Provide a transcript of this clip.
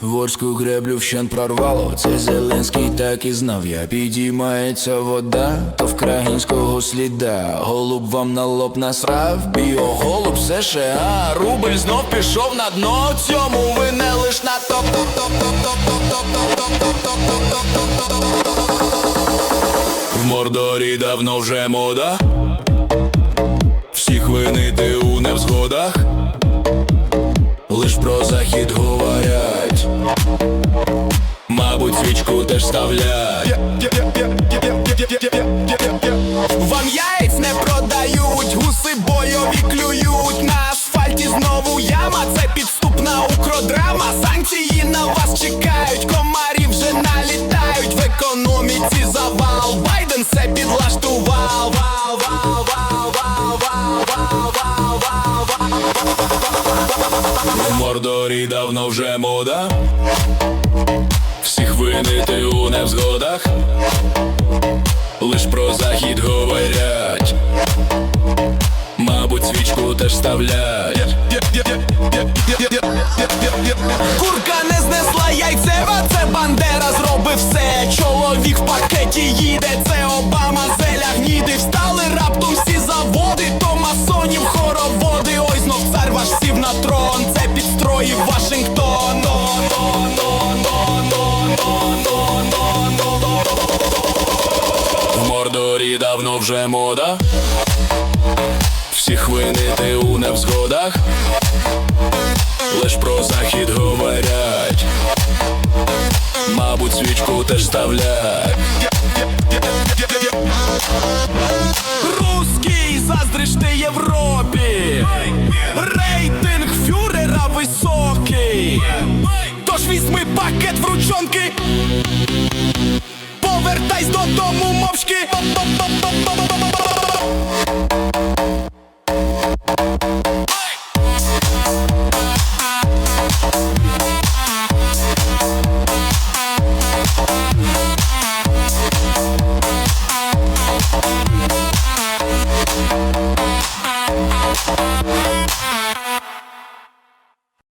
Ворську греблю вщен прорвало, це Зеленський так і знав я Підіймається вода, то в країнського сліда Голуб вам на лоб насрав, біоголуб США Рубль знов пішов на дно, цьому ви не лиш на топ В Мордорі давно вже мода Всіх винити у невзгодах Лиш про будеш Вам яєць не продають, гуси бойові клюють на асфальті знову яма, це підступна укродрама, санкції на вас чекають, комарі вже налітають, в економіці завал, Байден все підлаштував. Мордорі давно вже мода винити у невзгодах. Лиш про захід говорять. Мабуть, свічку теж ставлять. Курка не знесла яйцева, це Бандера зробив все. Чоловік в пакеті їде, це Давно вже мода. Всіх винити у невзгодах. Лиш про захід говорять. Мабуть, свічку теж ставлять. Русський, заздриш ти Європі. Рейтинг фюрера високий. Тож візьми пакет в ручонки Повертайся додому мовчки